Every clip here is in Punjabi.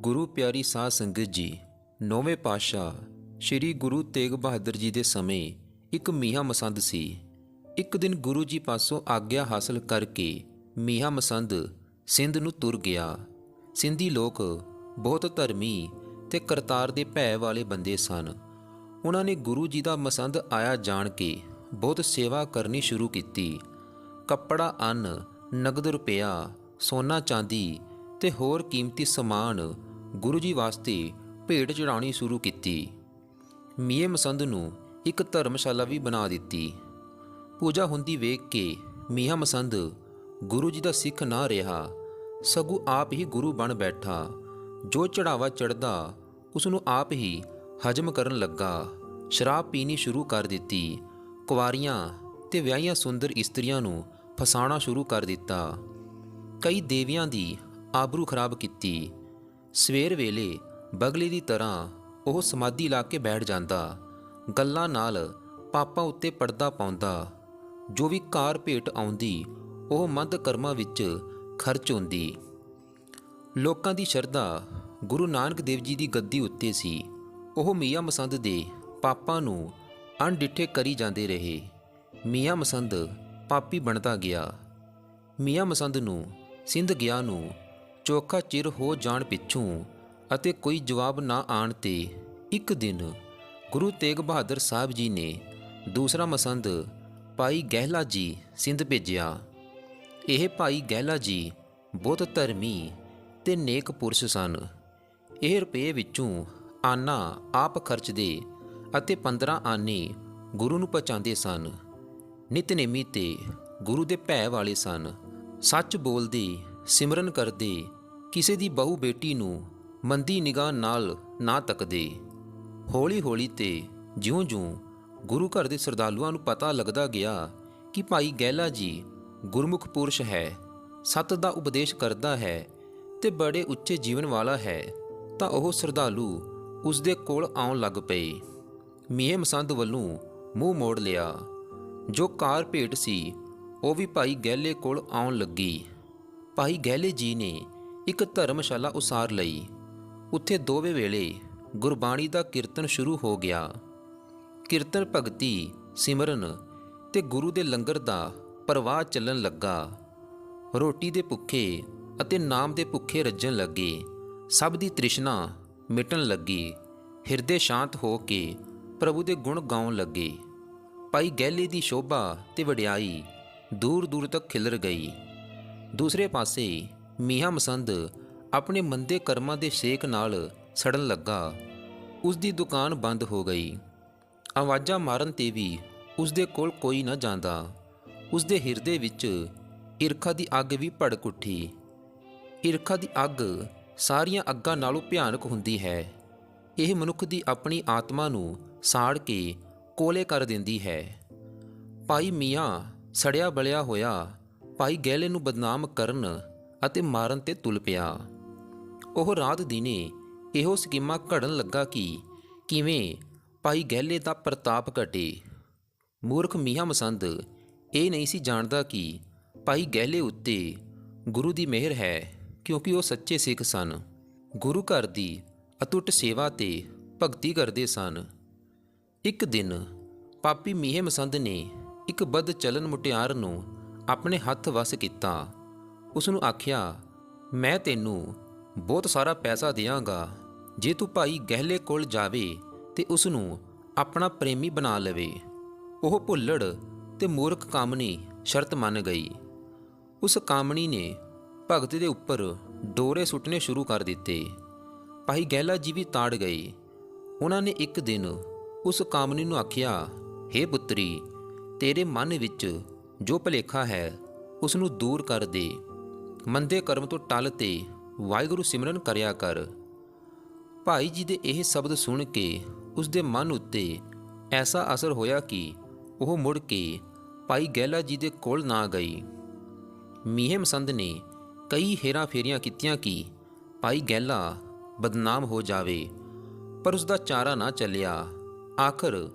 ਗੁਰੂ ਪਿਆਰੀ ਸਾਧ ਸੰਗਤ ਜੀ, ਨੌਵੇਂ ਪਾਤਸ਼ਾਹ ਸ੍ਰੀ ਗੁਰੂ ਤੇਗ ਬਹਾਦਰ ਜੀ ਦੇ ਸਮੇਂ ਇੱਕ ਮੀਆਂ ਮਸੰਦ ਸੀ। ਇੱਕ ਦਿਨ ਗੁਰੂ ਜੀ ਪਾਸੋਂ ਆਗਿਆ ਹਾਸਲ ਕਰਕੇ ਮੀਆਂ ਮਸੰਦ ਸਿੰਧ ਨੂੰ ਤੁਰ ਗਿਆ। ਸਿੰਧੀ ਲੋਕ ਬਹੁਤ ਧਰਮੀ ਤੇ ਕਰਤਾਰ ਦੇ ਭੈ ਵਾਲੇ ਬੰਦੇ ਸਨ। ਉਹਨਾਂ ਨੇ ਗੁਰੂ ਜੀ ਦਾ ਮਸੰਦ ਆਇਆ ਜਾਣ ਕੇ ਬਹੁਤ ਸੇਵਾ ਕਰਨੀ ਸ਼ੁਰੂ ਕੀਤੀ। ਕੱਪੜਾ, ਅੰਨ, ਨਗਦ ਰੁਪਇਆ, ਸੋਨਾ ਚਾਂਦੀ ਤੇ ਹੋਰ ਕੀਮਤੀ ਸਮਾਨ ਗੁਰੂ ਜੀ ਵਾਸਤੇ ਭੇਟ ਚੜਾਉਣੀ ਸ਼ੁਰੂ ਕੀਤੀ। ਮੀਏ ਮਸੰਦ ਨੂੰ ਇੱਕ ਧਰਮਸ਼ਾਲਾ ਵੀ ਬਣਾ ਦਿੱਤੀ। ਪੂਜਾ ਹੁੰਦੀ ਵੇਖ ਕੇ ਮੀਆਂ ਮਸੰਦ ਗੁਰੂ ਜੀ ਦਾ ਸਿੱਖ ਨਾ ਰਿਹਾ, ਸਗੂ ਆਪ ਹੀ ਗੁਰੂ ਬਣ ਬੈਠਾ। ਜੋ ਚੜਾਵਾ ਚੜਦਾ ਉਸ ਨੂੰ ਆਪ ਹੀ ਹਜਮ ਕਰਨ ਲੱਗਾ। ਸ਼ਰਾਬ ਪੀਣੀ ਸ਼ੁਰੂ ਕਰ ਦਿੱਤੀ। ਕੁਵਾਰੀਆਂ ਤੇ ਵਿਆਹੀਆਂ ਸੁੰਦਰ ਇਸਤਰੀਆਂ ਨੂੰ ਫਸਾਉਣਾ ਸ਼ੁਰੂ ਕਰ ਦਿੱਤਾ। ਕਈ ਦੇਵੀਆਂ ਦੀ ਆਬਰੂ ਖਰਾਬ ਕੀਤੀ। ਸਵੇਰ ਵੇਲੇ ਬਗਲੇ ਦੀ ਤਰ੍ਹਾਂ ਉਹ ਸਮਾਧੀ ਲਾ ਕੇ ਬੈਠ ਜਾਂਦਾ। ਗੱਲਾਂ ਨਾਲ ਪਾਪਾਂ ਉੱਤੇ ਪਰਦਾ ਪਾਉਂਦਾ। ਜੋ ਵੀ ਕਾਰ ਭੇਟ ਆਉਂਦੀ, ਉਹ ਮੰਦ ਕਰਮਾਂ ਵਿੱਚ ਖਰਚ ਹੁੰਦੀ। ਲੋਕਾਂ ਦੀ ਸ਼ਰਧਾ ਗੁਰੂ ਨਾਨਕ ਦੇਵ ਜੀ ਦੀ ਗੱਦੀ ਉੱਤੇ ਸੀ। ਉਹ ਮੀਆਂ ਮਸੰਦ ਦੇ ਪਾਪਾਂ ਨੂੰ ਅਣਡਿੱਠੇ ਕਰੀ ਜਾਂਦੇ ਰਹੇ। ਮੀਆਂ ਮਸੰਦ ਪਾਪੀ ਬਣਦਾ ਗਿਆ। ਮੀਆਂ ਮਸੰਦ ਨੂੰ ਸਿੰਧ ਗਿਆ ਨੂੰ ਚੋਖਾ ਚਿਰ ਹੋ ਜਾਣ ਪਿੱਛੋਂ ਅਤੇ ਕੋਈ ਜਵਾਬ ਨਾ ਆਣ ਤੇ ਇੱਕ ਦਿਨ ਗੁਰੂ ਤੇਗ ਬਹਾਦਰ ਸਾਹਿਬ ਜੀ ਨੇ ਦੂਸਰਾ ਮਸੰਦ ਭਾਈ ਗਹਿਲਾ ਜੀ ਸਿੰਧ ਭੇਜਿਆ। ਇਹ ਭਾਈ ਗਹਿਲਾ ਜੀ ਬਹੁਤ ਧਰਮੀ ਤੇ ਨੇਕ ਪੁਰਸ਼ ਸਨ। ਇਹ ਰੁਪਏ ਵਿੱਚੋਂ ਆਨਾ ਆਪ ਖਰਚਦੇ ਅਤੇ 15 ਆਨੇ ਗੁਰੂ ਨੂੰ ਪਹੁੰਚਾਉਂਦੇ ਸਨ। ਨਿਤਨੇਮੀ ਤੇ ਗੁਰੂ ਦੇ ਭੈ ਵਾਲੇ ਸਨ। ਸੱਚ ਬੋਲਦੇ ਸਿਮਰਨ ਕਰਦੇ, ਕਿਸੇ ਦੀ ਬਹੂ ਬੇਟੀ ਨੂੰ ਮੰਦੀ ਨਿਗਾਹ ਨਾਲ ਨਾ ਤੱਕਦੇ। ਹੌਲੀ ਹੌਲੀ ਤੇ ਜਿਉਂ-ਜਿਉਂ ਗੁਰੂ ਘਰ ਦੇ ਸਰਦਾਲੂਆਂ ਨੂੰ ਪਤਾ ਲੱਗਦਾ ਗਿਆ ਕਿ ਭਾਈ ਗਹਿਲਾ ਜੀ ਗੁਰਮੁਖ ਪੁਰਸ਼ ਹੈ, ਸਤ ਦਾ ਉਪਦੇਸ਼ ਕਰਦਾ ਹੈ ਤੇ ਬੜੇ ਉੱਚੇ ਜੀਵਨ ਵਾਲਾ ਹੈ, ਤਾਂ ਉਹ ਸਰਦਾਲੂ ਉਸ ਦੇ ਕੋਲ ਆਉਣ ਲੱਗ ਪਏ। ਮੀਏ ਮਸੰਦ ਵੱਲੋਂ ਮੂੰਹ ਮੋੜ ਲਿਆ। ਜੋ ਕਾਰ ਭੇਟ ਸੀ, ਉਹ ਵੀ ਭਾਈ ਗਹਿਲੇ ਕੋਲ ਆਉਣ ਲੱਗੀ। ਭਾਈ ਗਹਿਲੇ ਜੀ ਨੇ ਇੱਕ ਧਰਮਸ਼ਾਲਾ ਉਸਾਰ ਲਈ। ਉੱਥੇ ਦੋਵੇਂ ਵੇਲੇ ਗੁਰਬਾਣੀ ਦਾ ਕੀਰਤਨ ਸ਼ੁਰੂ ਹੋ ਗਿਆ। ਕੀਰਤਨ ਭਗਤੀ, ਸਿਮਰਨ ਤੇ ਗੁਰੂ ਦੇ ਲੰਗਰ ਦਾ ਪ੍ਰਵਾਹ ਚੱਲਣ ਲੱਗਾ। ਰੋਟੀ ਦੇ ਭੁੱਖੇ ਅਤੇ ਨਾਮ ਦੇ ਭੁੱਖੇ ਰੱਜਣ ਲੱਗੇ। ਸਭ ਦੀ ਤ੍ਰਿਸ਼ਨਾ ਮਿਟਣ ਲੱਗੀ। ਹਿਰਦੇ ਸ਼ਾਂਤ ਹੋ ਕੇ ਪ੍ਰਭੂ ਦੇ ਗੁਣ ਗਾਉਣ ਲੱਗੇ। ਭਾਈ ਗਹਿਲੇ ਦੀ ਸ਼ੋਭਾ ਤੇ ਵਡਿਆਈ ਦੂਰ ਦੂਰ ਤੱਕ ਖਿਲਰ ਗਈ। ਦੂਸਰੇ ਪਾਸੇ ਮੀਆਂ ਮਸੰਦ ਆਪਣੇ ਮੰਦੇ ਕਰਮਾਂ ਦੇ ਸ਼ੇਕ ਨਾਲ ਸੜਨ ਲੱਗਾ। ਉਸ ਦੀ ਦੁਕਾਨ ਬੰਦ ਹੋ ਗਈ। ਆਵਾਜ਼ਾਂ ਮਾਰਨ ਤੇ ਵੀ ਉਸ ਦੇ ਕੋਲ ਕੋਈ ਨਾ ਜਾਂਦਾ। ਉਸ ਦੇ ਹਿਰਦੇ ਵਿੱਚ ਈਰਖਾ ਦੀ ਅੱਗ ਵੀ ਭੜਕ ਉੱਠੀ। ਈਰਖਾ ਦੀ ਅੱਗ ਸਾਰੀਆਂ ਅੱਗਾਂ ਨਾਲੋਂ ਭਿਆਨਕ ਹੁੰਦੀ ਹੈ। ਇਹ ਮਨੁੱਖ ਦੀ ਆਪਣੀ ਆਤਮਾ ਨੂੰ ਸਾੜ ਕੇ ਕੋਲੇ ਕਰ ਦਿੰਦੀ ਹੈ। ਭਾਈ ਮੀਆਂ ਸੜਿਆ ਬਲਿਆ ਹੋਇਆ ਭਾਈ ਗਹਿਲੇ ਨੂੰ ਬਦਨਾਮ ਕਰਨ ਅਤੇ ਮਾਰਨ ਤੇ ਤੁਲ ਪਿਆ। ਉਹ ਰਾਤ ਦਿਨੇ ਇਹੋ ਸਕੀਮਾਂ ਘੜਨ ਲੱਗਾ ਕਿ ਕਿਵੇਂ ਭਾਈ ਗਹਿਲੇ ਦਾ ਪ੍ਰਤਾਪ ਘਟੇ। ਮੂਰਖ ਮੀਆਂ ਮਸੰਦ ਇਹ ਨਹੀਂ ਸੀ ਜਾਣਦਾ ਕਿ ਭਾਈ ਗਹਿਲੇ ਉੱਤੇ ਗੁਰੂ ਦੀ ਮਿਹਰ ਹੈ, ਕਿਉਂਕਿ ਉਹ ਸੱਚੇ ਸਿੱਖ ਸਨ। ਗੁਰੂ ਘਰ ਦੀ ਅਤੁੱਟ ਸੇਵਾ ਤੇ ਭਗਤੀ ਕਰਦੇ ਸਨ। ਇੱਕ ਦਿਨ ਪਾਪੀ ਮੀਹੇ ਮਸੰਦ ਨੇ ਇੱਕ ਬਦ ਚਲਨ ਮੁਟਿਆਰ ਨੂੰ ਆਪਣੇ ਹੱਥ ਵਸ ਕੀਤਾ। ਉਸ ਨੂੰ ਆਖਿਆ, ਮੈਂ ਤੈਨੂੰ ਬਹੁਤ ਸਾਰਾ ਪੈਸਾ ਦਿਆਂਗਾ। ਜੇ ਤੂੰ ਭਾਈ ਗਹਿਲੇ ਕੋਲ ਜਾਵੇ ਤੇ ਉਸ ਨੂੰ ਆਪਣਾ ਪ੍ਰੇਮੀ ਬਣਾ ਲਵੇ। ਉਹ ਭੁੱਲੜ ਤੇ ਮੂਰਖ ਕਾਮਨੀ ਸ਼ਰਤ ਮੰਨ ਗਈ। ਉਸ ਕਾਮਣੀ ਨੇ ਭਗਤ ਦੇ ਉੱਪਰ ਡੋਰੇ ਸੁੱਟਣੇ ਸ਼ੁਰੂ ਕਰ ਦਿੱਤੇ। ਭਾਈ ਗਹਿਲਾ ਜੀ ਵੀ ਤਾੜ ਗਏ। ਉਹਨਾਂ ਨੇ ਇੱਕ ਦਿਨ ਉਸ ਕਾਮਨੀ ਨੂੰ ਆਖਿਆ हे ਪੁੱਤਰੀ, ਤੇਰੇ ਮਨ ਵਿੱਚ ਜੋ ਭਲੇਖਾ ਹੈ ਉਸ ਨੂੰ ਦੂਰ ਕਰ ਦੇ। ਮੰਦੇ ਕਰਮ ਤੋਂ ਟਲ ਤੇ ਵਾਹਿਗੁਰੂ ਸਿਮਰਨ ਕਰਿਆ ਕਰ। ਭਾਈ ਜੀ ਦੇ ਇਹ ਸ਼ਬਦ ਸੁਣ ਕੇ ਉਸ ਦੇ ਮਨ ਉੱਤੇ ਐਸਾ ਅਸਰ ਹੋਇਆ ਕਿ ਉਹ ਮੁੜ ਕੇ ਭਾਈ ਗਹਿਲਾ ਜੀ ਦੇ ਕੋਲ ਨਾ ਗਈ। ਮੀਹੇ ਮਸੰਦ ਨੇ ਕਈ ਹੇਰਾ ਫੇਰੀਆਂ ਕੀਤੀਆਂ ਕਿ ਭਾਈ ਗਹਿਲਾ ਬਦਨਾਮ ਹੋ ਜਾਵੇ, ਪਰ ਉਸ ਦਾ ਚਾਰਾ ਨਾ ਚੱਲਿਆ। ਆਖਰ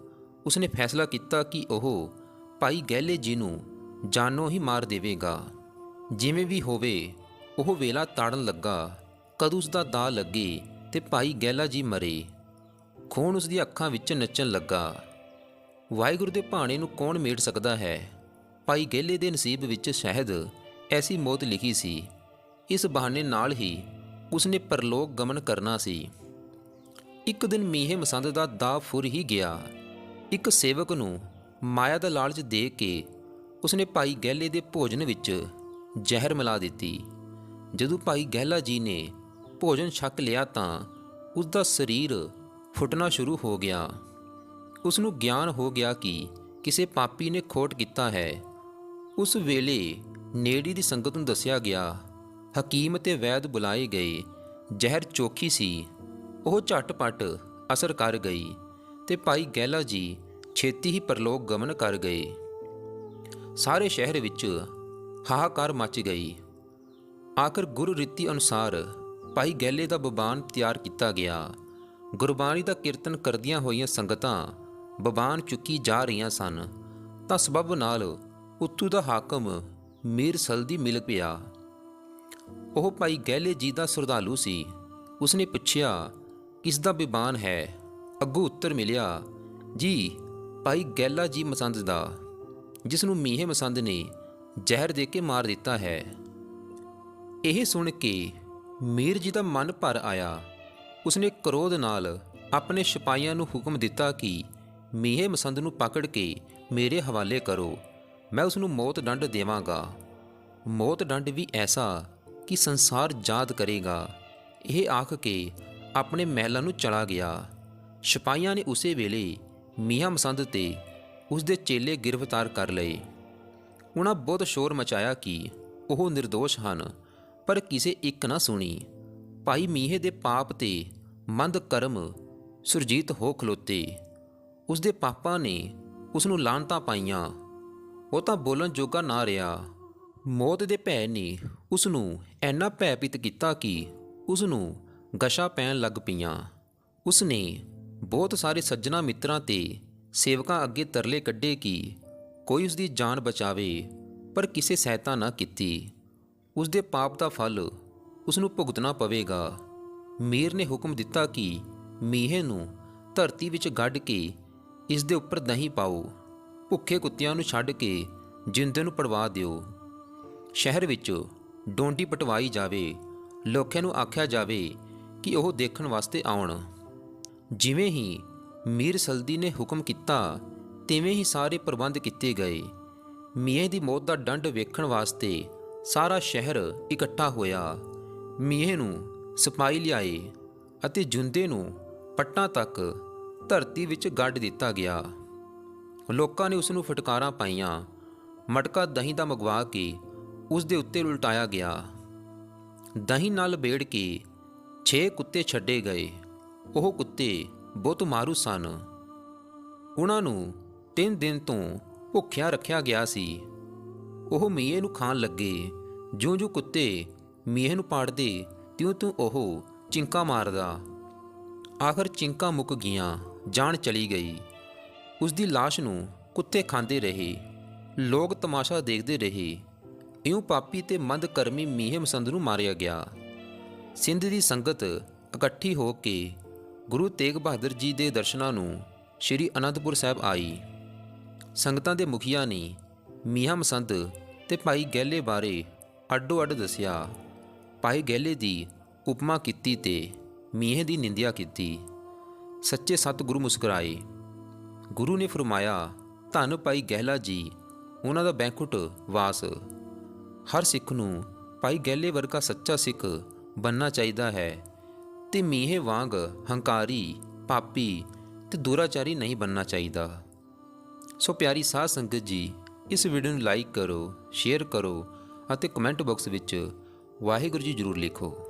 ਉਸਨੇ ਫੈਸਲਾ ਕੀਤਾ ਕਿ ਉਹ ਭਾਈ ਗਹਿਲੇ ਜੀ ਨੂੰ ਜਾਨੋਂ ਹੀ ਮਾਰ ਦੇਵੇਗਾ। ਜਿਵੇਂ ਵੀ ਹੋਵੇ, ਉਹ ਵੇਲਾ ਤਾੜਨ ਲੱਗਾ, ਕਦੋਂ ਉਸ ਦਾ ਦਾ ਲੱਗੇ ਤੇ ਭਾਈ ਗਹਿਲਾ ਜੀ ਮਰੇ। ਖੂਨ ਉਸ ਦੀਆਂ ਅੱਖਾਂ ਵਿੱਚ ਨੱਚਣ ਲੱਗਾ। ਵਾਹਿਗੁਰੂ ਦੇ ਭਾਣੇ ਨੂੰ ਕੌਣ ਮੇੜ ਸਕਦਾ ਹੈ? ਭਾਈ ਗਹਿਲੇ ਦੇ ਨਸੀਬ ਵਿੱਚ ਸ਼ਹਿਦ, ਐਸੀ ਮੌਤ ਲਿਖੀ ਸੀ। ਇਸ ਬਹਾਨੇ ਨਾਲ ਹੀ ਉਸਨੇ ਪਰਲੋਕ ਗਮਨ ਕਰਨਾ ਸੀ। ਇੱਕ ਦਿਨ ਮੀਂਹੇ ਮਸੰਦ ਦਾ ਦਾ ਫੁਰ ਹੀ ਗਿਆ। ਇੱਕ ਸੇਵਕ ਨੂੰ ਮਾਇਆ ਦਾ ਲਾਲਚ ਦੇ ਕੇ ਉਸਨੇ ਭਾਈ ਗਹਿਲੇ ਦੇ ਭੋਜਨ ਵਿੱਚ ਜ਼ਹਿਰ ਮਿਲਾ ਦਿੱਤੀ। ਜਦੋਂ ਭਾਈ ਗਹਿਲਾ ਜੀ ਨੇ ਭੋਜਨ ਛਕ ਲਿਆ ਤਾਂ ਉਸ ਦਾ ਸਰੀਰ ਫੁੱਟਣਾ ਸ਼ੁਰੂ ਹੋ ਗਿਆ। ਉਸ ਨੂੰ ਗਿਆਨ ਹੋ ਗਿਆ ਕਿ ਕਿਸੇ ਪਾਪੀ ਨੇ ਖੋਟ ਕੀਤਾ ਹੈ। ਉਸ ਵੇਲੇ ਨੇੜੀ ਦੀ ਸੰਗਤ ਨੂੰ ਦੱਸਿਆ ਗਿਆ, ਹਕੀਮ ਤੇ ਵੈਦ ਬੁਲਾਏ ਗਏ। ਜ਼ਹਿਰ ਚੋਖੀ ਸੀ। ਉਹ ਝਟਪਟ ਅਸਰ ਕਰ ਗਈ ਤੇ ਭਾਈ ਗਹਿਲਾ ਜੀ ਛੇਤੀ ਹੀ ਪਰਲੋਕ ਗਮਨ ਕਰ ਗਏ। ਸਾਰੇ ਸ਼ਹਿਰ ਵਿੱਚ ਹਾਹਾਕਾਰ ਮਚ ਗਈ। ਆਖਰ ਗੁਰ ਰੀਤੀ ਅਨੁਸਾਰ ਭਾਈ ਗਹਿਲੇ ਦਾ ਬਬਾਨ ਤਿਆਰ ਕੀਤਾ ਗਿਆ। ਗੁਰਬਾਣੀ ਦਾ ਕੀਰਤਨ ਕਰਦੀਆਂ ਹੋਈਆਂ ਸੰਗਤਾਂ ਬਬਾਨ ਚੁੱਕੀ ਜਾ ਰਹੀਆਂ ਸਨ। ਤਾਂ ਸਬਬ ਨਾਲ ਉੱਥੋਂ ਦਾ ਹਾਕਮ ਮੀਰ ਸਲਦੀ ਮਿਲ ਪਿਆ। ਉਹ ਭਾਈ ਗਹਿਲੇ ਜੀ ਦਾ ਸਰਦਾਲੂ ਸੀ। ਉਸਨੇ ਪੁੱਛਿਆ, ਕਿਸ ਦਾ ਬਿਬਾਨ ਹੈ? ਅੱਗੋਂ ਉੱਤਰ ਮਿਲਿਆ, ਜੀ, ਭਾਈ ਗਹਿਲਾ ਜੀ ਮਸੰਦ ਦਾ। ਜਿਸ ਨੂੰ ਮੀਂਹੇ ਮਸੰਦ ਨੇ ਜ਼ਹਿਰ ਦੇ ਕੇ ਮਾਰ ਦਿੱਤਾ ਹੈ। ਇਹ ਸੁਣ ਕੇ ਮੀਰ ਜੀ ਦਾ ਮਨ ਭਰ ਆਇਆ। ਉਸਨੇ ਕ੍ਰੋਧ ਨਾਲ ਆਪਣੇ ਸਿਪਾਹੀਆਂ ਨੂੰ ਹੁਕਮ ਦਿੱਤਾ ਕਿ ਮੀਂਹੇ ਮਸੰਦ ਨੂੰ ਪਕੜ ਕੇ ਮੇਰੇ ਹਵਾਲੇ ਕਰੋ। ਮੈਂ ਉਸ ਨੂੰ ਮੌਤ ਦੰਡ ਦੇਵਾਂਗਾ। ਮੌਤ ਦੰਡ ਵੀ ਐਸਾ ਕਿ ਸੰਸਾਰ ਯਾਦ ਕਰੇਗਾ। ਇਹ ਆਖ ਕੇ ਆਪਣੇ ਮਹਿਲਾਂ ਨੂੰ ਚਲਾ ਗਿਆ। ਸਿਪਾਹੀਆਂ ਨੇ ਉਸੇ ਵੇਲੇ ਮੀਆਂ ਮਸੰਦ ਤੇ ਉਸ ਦੇ ਚੇਲੇ ਗ੍ਰਿਫਤਾਰ ਕਰ ਲਏ। ਉਹਨਾਂ ਬਹੁਤ ਸ਼ੋਰ ਮਚਾਇਆ ਕਿ ਉਹ નિર્ਦੋਸ਼ ਹਨ, ਪਰ ਕਿਸੇ ਇੱਕ ਨਾ ਸੁਣੀ। ਭਾਈ ਮੀਹੇ ਦੇ ਪਾਪ ਤੇ ਮੰਦ ਕਰਮ ਸੁਰਜੀਤ ਹੋ ਖਲੋਤੇ। ਉਸ ਦੇ ਪਾਪਾਂ ਨੇ ਉਸ ਨੂੰ ਲਾਂਤਾਂ ਪਾਈਆਂ। ਉਹ ਤਾਂ ਬੋਲਣ ਜੋਗਾ ਨਾ ਰਿਹਾ। ਮੌਤ ਦੇ ਭੈ ਨੇ ਉਸ ਨੂੰ ਐਨਾ ਭੈਭੀਤ ਕੀਤਾ ਕਿ ਉਸ ਨੂੰ ਗਸ਼ਾ ਪੈਣ ਲੱਗ ਪਈਆਂ। ਉਸ ਨੇ ਬਹੁਤ ਸਾਰੇ ਸੱਜਣਾ ਮਿੱਤਰਾਂ ਤੇ ਸੇਵਕਾਂ ਅੱਗੇ ਤਰਲੇ ਕੱਢੇ ਕਿ ਕੋਈ ਉਸ ਦੀ ਜਾਨ ਬਚਾਵੇ, ਪਰ ਕਿਸੇ ਸਹਾਇਤਾ ਨਾ ਕੀਤੀ। ਉਸ ਦੇ ਪਾਪ ਦਾ ਫਲ ਉਸ ਨੂੰ ਭੁਗਤਣਾ ਪਵੇਗਾ। ਮੀਰ ਨੇ ਹੁਕਮ ਦਿੱਤਾ ਕਿ ਮੀਹੇ ਨੂੰ ਧਰਤੀ ਵਿੱਚ ਗੱਡ ਕੇ ਇਸ ਦੇ ਉੱਪਰ ਦਹੀਂ ਪਾਓ। ਭੁੱਖੇ ਕੁੱਤਿਆਂ ਨੂੰ ਛੱਡ ਕੇ ਜਿੰਦੇ ਨੂੰ ਪੜਵਾ ਦਿਓ। ਸ਼ਹਿਰ ਵਿੱਚ ਡੋਂਡੀ ਪਟਵਾਈ ਜਾਵੇ। ਲੋਕਾਂ ਨੂੰ ਆਖਿਆ ਜਾਵੇ ਕਿ ਉਹ ਦੇਖਣ ਵਾਸਤੇ ਆਉਣ। ਜਿਵੇਂ ਹੀ ਮੀਰ ਸਲਦੀ ਨੇ ਹੁਕਮ ਕੀਤਾ, ਤਿਵੇਂ ਹੀ ਸਾਰੇ ਪ੍ਰਬੰਧ ਕੀਤੇ ਗਏ। ਮੀਏ ਦੀ ਮੌਤ ਦਾ ਡੰਡ ਵੇਖਣ ਵਾਸਤੇ ਸਾਰਾ ਸ਼ਹਿਰ ਇਕੱਠਾ ਹੋਇਆ। ਮੀਏ ਨੂੰ ਸਿਪਾਹੀ ਲਿਆਏ ਅਤੇ ਜੁੰਦੇ ਨੂੰ ਪੱਟਾਂ ਤੱਕ ਧਰਤੀ ਵਿੱਚ ਗੱਡ ਦਿੱਤਾ ਗਿਆ। ਲੋਕਾਂ ਨੇ ਉਸ ਨੂੰ ਫਟਕਾਰਾਂ ਪਾਈਆਂ। ਮਟਕਾ ਦਹੀਂ ਦਾ ਮੰਗਵਾ ਕੇ ਉਸ ਦੇ ਉੱਤੇ ਉਲਟਾਇਆ ਗਿਆ। ਦਹੀਂ ਨਾਲ ਬੇੜ ਕੇ ਛੇ ਕੁੱਤੇ ਛੱਡੇ ਗਏ। ਉਹ ਕੁੱਤੇ ਬਹੁਤ ਮਾਰੂ ਸਨ। ਉਹਨਾਂ ਨੂੰ ਤਿੰਨ ਦਿਨ ਤੋਂ ਭੁੱਖਿਆ ਰੱਖਿਆ ਗਿਆ ਸੀ। ਉਹ ਮੀਏ ਨੂੰ ਖਾਣ ਲੱਗੇ। ਜਿਉਂ-ਜਿਉਂ ਕੁੱਤੇ ਮੀਏ ਨੂੰ ਪਾੜਦੇ, ਤਿਉਂ-ਤਿਉਂ ਉਹ ਚਿੰਕਾ ਮਾਰਦਾ। ਆਖਰ ਚਿੰਕਾ ਮੁੱਕ ਗਈਆਂ, ਜਾਨ ਚਲੀ ਗਈ। ਉਸ ਦੀ লাশ ਨੂੰ ਕੁੱਤੇ ਖਾਂਦੇ ਰਹੇ। ਲੋਕ ਤਮਾਸ਼ਾ ਦੇਖਦੇ ਰਹੇ। ਇਉਂ ਪਾਪੀ ਤੇ ਮੰਦ ਕਰਮੀ ਮੀਹੇ ਮਸੰਦ ਨੂੰ ਮਾਰਿਆ ਗਿਆ। ਸਿੰਧ ਦੀ ਸੰਗਤ ਇਕੱਠੀ ਹੋ ਕੇ ਗੁਰੂ ਤੇਗ ਬਹਾਦਰ ਜੀ ਦੇ ਦਰਸ਼ਨਾਂ ਨੂੰ ਸ੍ਰੀ ਅਨੰਦਪੁਰ ਸਾਹਿਬ ਆਈ। ਸੰਗਤਾਂ ਦੇ ਮੁਖੀਆ ਨੇ ਮੀਆਂ ਮਸੰਦ ਤੇ ਭਾਈ ਗਹਿਲੇ ਬਾਰੇ ਅੱਡੋ ਅੱਡ ਦੱਸਿਆ। ਭਾਈ ਗਹਿਲੇ ਦੀ ਉਪਮਾ ਕੀਤੀ ਤੇ ਮੀਂਹ ਦੀ ਨਿੰਦਿਆ ਕੀਤੀ। ਸੱਚੇ ਸਤਿਗੁਰੂ ਮੁਸਕਰਾਏ। ਗੁਰੂ ਨੇ ਫਰਮਾਇਆ, ਧੰਨ ਭਾਈ ਗਹਿਲਾ ਜੀ, ਉਹਨਾਂ ਦਾ ਬੈਂਕੁਟ ਵਾਸ। ਹਰ ਸਿੱਖ ਨੂੰ ਭਾਈ ਗਹਿਲੇ ਵਰਗਾ ਸੱਚਾ ਸਿੱਖ ਬੰਨਾ ਚਾਹੀਦਾ ਹੈ। ਤੇ ਮੀਂਹ ਵਾਂਗ ਹੰਕਾਰੀ, ਪਾਪੀ ਤੇ ਦੁਰਾਚਾਰੀ ਨਹੀਂ ਬੰਨਾ ਚਾਹੀਦਾ। ਸੋ ਪਿਆਰੀ ਸਾਧ ਸੰਗਤ ਜੀ, ਇਸ ਵੀਡੀਓ ਨੂੰ ਲਾਈਕ ਕਰੋ ਸ਼ੇਅਰ ਕਰੋ ਅਤੇ ਕਮੈਂਟ ਬਾਕਸ ਵਿੱਚ ਵਾਹਿਗੁਰੂ ਜੀ ਜ਼ਰੂਰ ਲਿਖੋ।